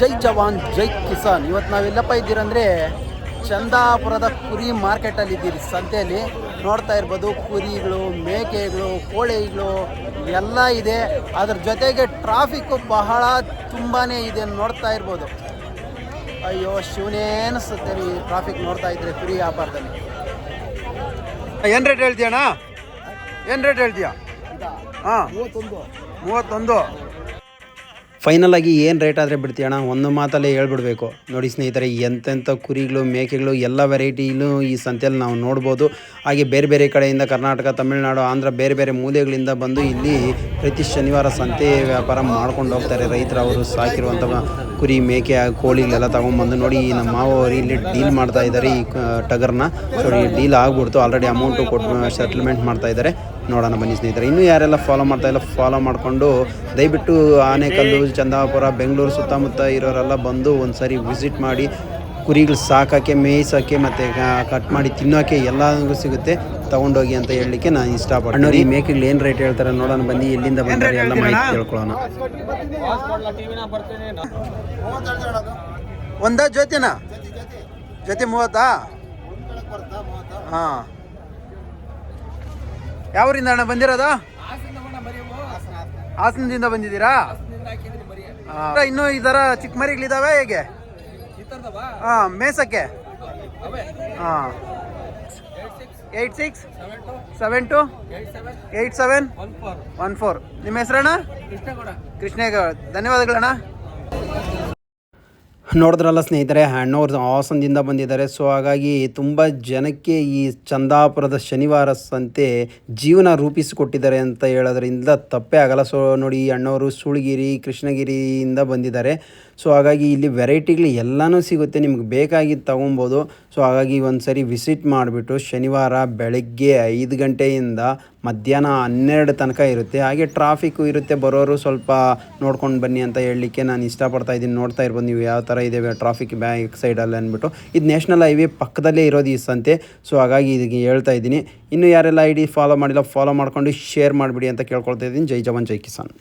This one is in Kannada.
ಜೈ ಜವಾನ್, ಜೈ ಕಿಸಾನ್. ಇವತ್ತು ನಾವೆಲ್ಲಪ್ಪ ಇದ್ದೀರಂದ್ರೆ ಚಂದಾಪುರದ ಕುರಿ ಮಾರ್ಕೆಟಲ್ಲಿ ಇದ್ದೀರಿ. ಸಂತೆಯಲ್ಲಿ ನೋಡ್ತಾ ಇರ್ಬೋದು, ಕುರಿಗಳು, ಮೇಕೆಗಳು, ಕೋಳಿಗಳು ಎಲ್ಲ ಇದೆ. ಅದ್ರ ಜೊತೆಗೆ ಟ್ರಾಫಿಕ್ಕು ಬಹಳ ತುಂಬಾ ಇದೆ ನೋಡ್ತಾ ಇರ್ಬೋದು. ಅಯ್ಯೋ, ಶಿವನೇ ಅನಿಸುತ್ತೆ ಟ್ರಾಫಿಕ್ ನೋಡ್ತಾ ಇದ್ರೆ ಕುರಿ ವ್ಯಾಪಾರದಲ್ಲಿ. ಏನು ರೇಟ್ ಹೇಳ್ತೀಯಣ್ಣ? ಏನು ರೇಟ್ ಹೇಳ್ತೀಯಾ? ಹಾಂ. ಮೂವತ್ತೊಂದು. ಫೈನಲ್ ಆಗಿ ಏನು ರೇಟ್ ಆದರೆ ಬಿಡ್ತೀಯಣ್ಣ? ಒಂದು ಮಾತಲ್ಲೇ ಹೇಳ್ಬಿಡ್ಬೇಕು. ನೋಡಿ ಸ್ನೇಹಿತರೆ, ಎಂತೆಂಥ ಕುರಿಗಳು, ಮೇಕೆಗಳು, ಎಲ್ಲ ವೆರೈಟಿಲೂ ಈ ಸಂತೆಯಲ್ಲಿ ನಾವು ನೋಡ್ಬೋದು. ಹಾಗೆ ಬೇರೆ ಬೇರೆ ಕಡೆಯಿಂದ ಕರ್ನಾಟಕ, ತಮಿಳುನಾಡು, ಆಂಧ್ರ, ಬೇರೆ ಬೇರೆ ಮೂಲೆಗಳಿಂದ ಬಂದು ಇಲ್ಲಿ ಪ್ರತಿ ಶನಿವಾರ ಸಂತೆ ವ್ಯಾಪಾರ ಮಾಡ್ಕೊಂಡು ಹೋಗ್ತಾರೆ ರೈತರು ಅವರು ಸಾಕಿರುವಂಥ ಕುರಿ, ಮೇಕೆ ಕೋಳಿಗಳೆಲ್ಲ ತೊಗೊಂಬಂದು ನೋಡಿ ನಮ್ಮ ಮಾವರು ಇಲ್ಲಿ ಡೀಲ್ ಮಾಡ್ತಾ ಇದ್ದಾರೆ ಈ ಟಗರ್ನ. ಸೊ ಡೀಲ್ ಆಗ್ಬಿಡ್ತು. ಆಲ್ರೆಡಿ ಅಮೌಂಟು ಕೊಟ್ಟು ಸೆಟಲ್ಮೆಂಟ್ ಮಾಡ್ತಾ ಇದ್ದಾರೆ. ನೋಡೋಣ ಬನ್ನಿ ಸ್ನೇಹಿತರೆ. ಇನ್ನೂ ಯಾರೆಲ್ಲ ಫಾಲೋ ಮಾಡ್ತಾ ಇಲ್ಲ ಫಾಲೋ ಮಾಡಿಕೊಂಡು ದಯವಿಟ್ಟು ಆನೆಕಲ್ಲು ಚಂದಾಪುರ ಬೆಂಗಳೂರು ಸುತ್ತಮುತ್ತ ಇರೋರೆಲ್ಲ ಬಂದು ಒಂದು ಸಾರಿ ವಿಸಿಟ್ ಮಾಡಿ ಕುರಿಗಳು ಸಾಕೋಕ್ಕೆ ಮೇಯಿಸೋಕ್ಕೆ ಮತ್ತು ಕಟ್ ಮಾಡಿ ತಿನ್ನೋಕ್ಕೆ ಎಲ್ಲದೂ ಸಿಗುತ್ತೆ. ತಗೊಂಡೋಗಿ ಅಂತ ಹೇಳಲಿಕ್ಕೆ ನಾನು ಇಷ್ಟಪಡ್ತೀನಿ. ನೋಡಿ ಮೇಕೆಗಳು ಏನು ರೇಟ್ ಹೇಳ್ತಾರೆ ನೋಡೋಣ ಬನ್ನಿ ಎಲ್ಲಿಂದ ಬಂದರೆ ಎಲ್ಲ ಮಾಹಿತಿ ತಿಳ್ಕೊಳ್ಳೋಣ. ಒಂದ ಜೊತೆನಾ ಜೊತೆ ಮೂವತ್ತಾ? ಹಾಂ. ಯಾವೂರಿಂದ ಅಣ್ಣ ಬಂದಿರೋದು? ಹಾಸನದಿಂದ ಬಂದಿದ್ದೀರಾ? ಇನ್ನು ಇನ್ನೂ ಈ ಥರ ಚಿಕ್ಕ ಮರಿಗಳಿದಾವೆ ಹೇಗೆ? ಹಾಂ ಮೇಸಕ್ಕೆ? ಹಾಂ eight six? Seven two? Eight seven? One four. ನಿಮ್ಮ ಹೆಸರಣ್ಣ? ಕೃಷ್ಣೇಗೌಡ. ಧನ್ಯವಾದಗಳಣ್ಣ. ನೋಡಿದ್ರಲ್ಲ ಸ್ನೇಹಿತರೆ ಹಣ್ಣವ್ರ ಹಾಸನದಿಂದ ಬಂದಿದ್ದಾರೆ. ಸೊ ಹಾಗಾಗಿ ತುಂಬ ಜನಕ್ಕೆ ಈ ಚಂದಾಪುರದ ಶನಿವಾರ ಸಂತೆ ಜೀವನ ರೂಪಿಸಿಕೊಟ್ಟಿದ್ದಾರೆ ಅಂತ ಹೇಳೋದ್ರಿಂದ ತಪ್ಪೇ ಆಗಲ್ಲ. ಸೊ ನೋಡಿ, ಈ ಅಣ್ಣವರು ಸೂಳಗಿರಿ, ಕೃಷ್ಣಗಿರಿಯಿಂದ ಬಂದಿದ್ದಾರೆ. ಸೊ ಹಾಗಾಗಿ ಇಲ್ಲಿ ವೆರೈಟಿಗಳು ಎಲ್ಲನೂ ಸಿಗುತ್ತೆ. ನಿಮ್ಗೆ ಬೇಕಾಗಿದ್ದು ತೊಗೊಬೋದು. ಸೊ ಹಾಗಾಗಿ ಒಂದು ಸರಿ ವಿಸಿಟ್ ಮಾಡಿಬಿಟ್ಟು ಶನಿವಾರ ಬೆಳಗ್ಗೆ ಐದು ಗಂಟೆಯಿಂದ ಮಧ್ಯಾಹ್ನ ಹನ್ನೆರಡು ತನಕ ಇರುತ್ತೆ. ಹಾಗೆ ಟ್ರಾಫಿಕ್ಕು ಇರುತ್ತೆ. ಬರೋರು ಸ್ವಲ್ಪ ನೋಡ್ಕೊಂಡು ಬನ್ನಿ ಅಂತ ಹೇಳಲಿಕ್ಕೆ ನಾನು ಇಷ್ಟಪಡ್ತಾ ಇದ್ದೀನಿ. ನೋಡ್ತಾ ಇರ್ಬೋದು ನೀವು ಯಾವ ಥರ ಇದೆ ಟ್ರಾಫಿಕ್ ಬ್ಯಾಕ್ ಸೈಡಲ್ಲಿ ಅಂದ್ಬಿಟ್ಟು. ಇದು ನ್ಯಾಷನಲ್ ಹೈವೇ ಪಕ್ಕದಲ್ಲೇ ಇರೋದು ಈ ಸಂತೆ ಸೊ ಹಾಗಾಗಿ ಇದಕ್ಕೆ ಹೇಳ್ತಾ ಇದ್ದೀನಿ. ಇನ್ನು ಯಾರೆಲ್ಲ ಐ ಡಿ ಫಾಲೋ ಮಾಡಿಲ್ಲ ಫಾಲೋ ಮಾಡ್ಕೊಂಡು ಶೇರ್ ಮಾಡಿಬಿಡಿ ಅಂತ ಕೇಳ್ಕೊಳ್ತಾ ಇದ್ದೀನಿ. ಜೈ ಜವಾನ್, ಜೈ ಕಿಸಾನ್.